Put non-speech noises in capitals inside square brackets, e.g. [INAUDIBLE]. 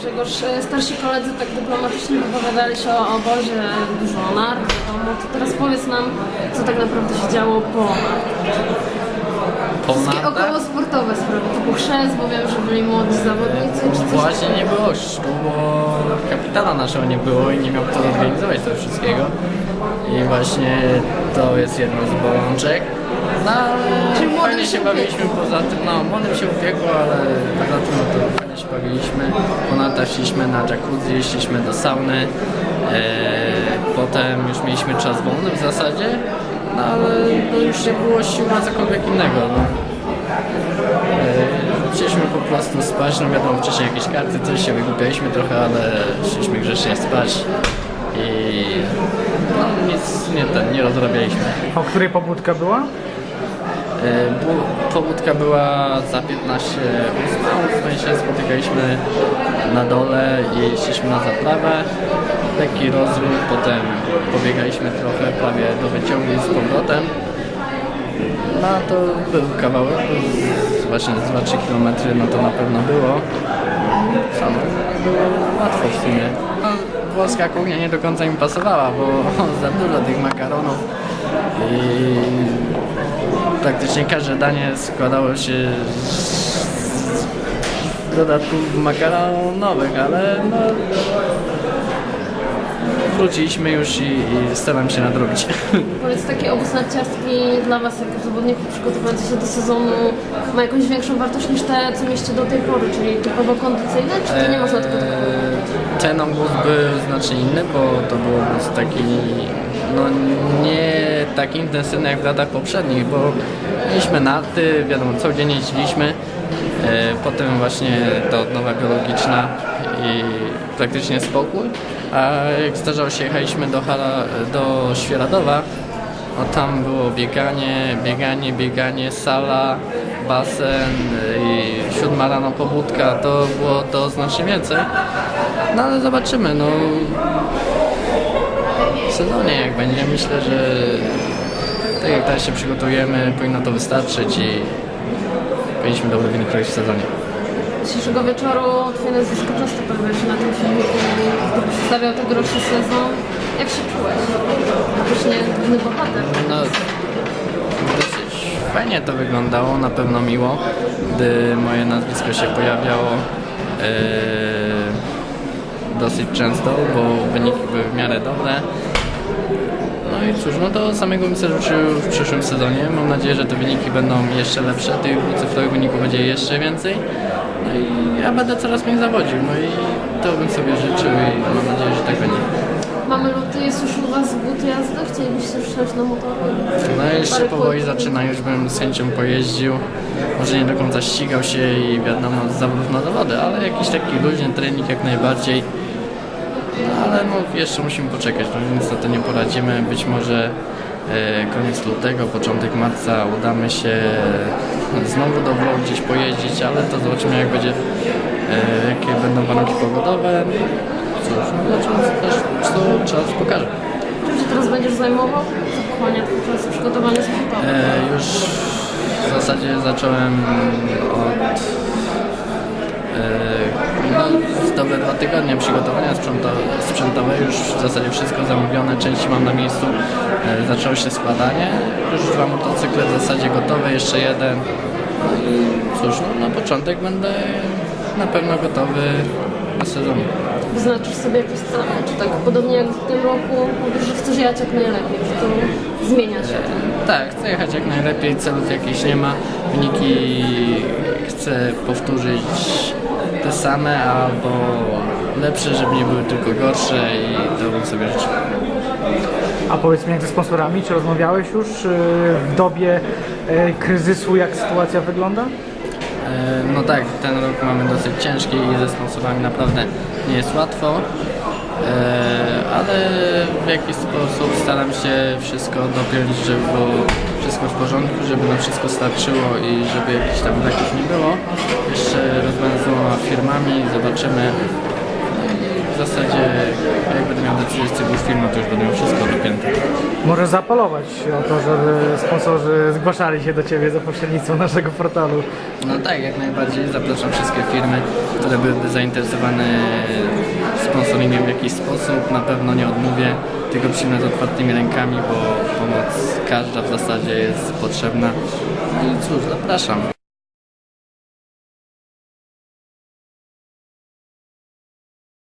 Grzegorz, e, starsi koledzy tak dyplomatycznie wypowiadali się o obozie, dużo o nart, wiadomo. To teraz powiedz nam, co tak naprawdę się działo po Wszystkie około sportowe sprawy, typu chrzest, bo wiem, że byli młodzi zawodnicy, czy coś Właśnie nie było chrztu, bo kapitana naszego nie było i nie miał kto organizować tego wszystkiego. I właśnie to jest jedno z bolączek. No młodym fajnie się się bawiliśmy poza tym, no młodym się upiekło, ale poza tym no to fajnie się bawiliśmy. Ponadto szliśmy na jacuzzi, szliśmy do sauny. Eee, potem już mieliśmy czas wolny w zasadzie, no ale no, już nie było sił na cokolwiek innego. No. Eee, Chcieliśmy po prostu spać, no wiadomo, wcześniej jakieś karty, coś się wygłupialiśmy trochę, ale szliśmy grzecznie spać i no nic nie, ten, nie rozrabialiśmy. O której pobudka była? Eee, bu- Pobudka była za 15 ósma, ósmej się spotykaliśmy na dole i szliśmy na zaprawę, lekki rozruch, potem pobiegaliśmy trochę prawie do wyciągu z powrotem. No to był kawałek, z- właśnie z 2-3 km, no to na pewno było. Nie było łatwo w sumie. Włoska kuchnia nie do końca mi pasowała, bo [LAUGHS] za dużo tych makaronów i praktycznie każde danie składało się z dodatków makaronowych, ale no wróciliśmy już i, i staram się nadrobić. [LAUGHS] Powiedz, taki obóz narciarski dla Was, jako zawodników przygotowujących się do sezonu, ma jakąś większą wartość niż te, co mieście do tej pory, czyli typowo kondycyjne, czy to nie można tylko tak? Eee, Ten obóz był znacznie inny, bo to był obóz taki, no nie tak intensywny jak w latach poprzednich, bo mieliśmy narty, wiadomo, codziennie jeździliśmy, Eee, potem właśnie ta odnowa biologiczna i praktycznie spokój, a jak zdarzało się, jechaliśmy do, Hala, do Świeradowa, tam było bieganie, bieganie, bieganie, sala, basen i siódma rano pobudka, to było to znacznie więcej. No ale zobaczymy, no w sezonie jak będzie, myślę, że tak jak teraz się przygotujemy, powinno to wystarczyć i powinniśmy dobry wynik robić w sezonie. Dzisiejszego wieczoru Twoje nazwisko często pojawia się na tym filmiku, który przedstawiał tegoroczny sezon. Jak się czułeś? Faktycznie główny bohater. No, dosyć fajnie to wyglądało, na pewno miło, gdy moje nazwisko się pojawiało e, dosyć często, bo wyniki były w miarę dobre. No i cóż, no to samego bym życzył w przyszłym sezonie. Mam nadzieję, że te wyniki będą jeszcze lepsze, tych dwucyfrowych wyników będzie jeszcze więcej. No i ja będę coraz mniej zawodził, no i to bym sobie życzył i mam nadzieję, że tak będzie. Mamy luty, jest już u Was but jazdy? Chcielibyście wsiąść na motor? No jeszcze powoli zaczyna, już bym z chęcią pojeździł. Może nie do końca ścigał się i wiadomo z zawodów na zawody, ale jakiś taki luźny trening jak najbardziej. No ale no jeszcze musimy poczekać, no nic na to nie poradzimy. Być może koniec lutego, początek marca udamy się znowu do Włoch gdzieś pojeździć, ale to zobaczymy jak będzie, e, jakie będą warunki pogodowe. Cóż, no zobaczymy też co czas pokaże. Się teraz będziesz zajmował? Co wchłania Twój czas przygotowania sportowe? E, już w zasadzie zacząłem od e, dobre dwa tygodnie przygotowania sprzęto- sprzętowe, już w zasadzie wszystko zamówione, części mam na miejscu, e, zaczęło się składanie, już dwa motocykle w zasadzie gotowe, jeszcze jeden. No i cóż, no, na początek będę na pewno gotowy do sezonu. Wyznaczysz sobie jakieś cele? Czy tak podobnie jak w tym roku mówisz, że chcesz jechać jak najlepiej? Czy to zmienia się? Tak, chcę jechać jak najlepiej, celów jakichś nie ma. Wyniki chcę powtórzyć te same albo lepsze, żeby nie były tylko gorsze i to bym sobie życzył. A powiedz mi, jak ze sponsorami, czy rozmawiałeś już y, w dobie y, kryzysu, jak sytuacja wygląda? E, No tak, ten rok mamy dosyć ciężki i ze sponsorami naprawdę nie jest łatwo, ale w jakiś sposób staram się wszystko dopiąć, żeby było wszystko w porządku, żeby na wszystko starczyło i żeby jakichś tam braków nie było. Jeszcze rozmawiam z firmami, zobaczymy. No zasadzie jak będę miał decyzję z cyklu firmy, to już będę miał wszystko dopięte. Może zaapelować o to, żeby sponsorzy zgłaszali się do Ciebie za pośrednictwem naszego portalu. No tak, jak najbardziej. Zapraszam wszystkie firmy, które byłyby zainteresowane sponsoringiem w jakiś sposób, na pewno nie odmówię, tylko przyjmę z otwartymi rękami, bo pomoc każda w zasadzie jest potrzebna. No i cóż, zapraszam.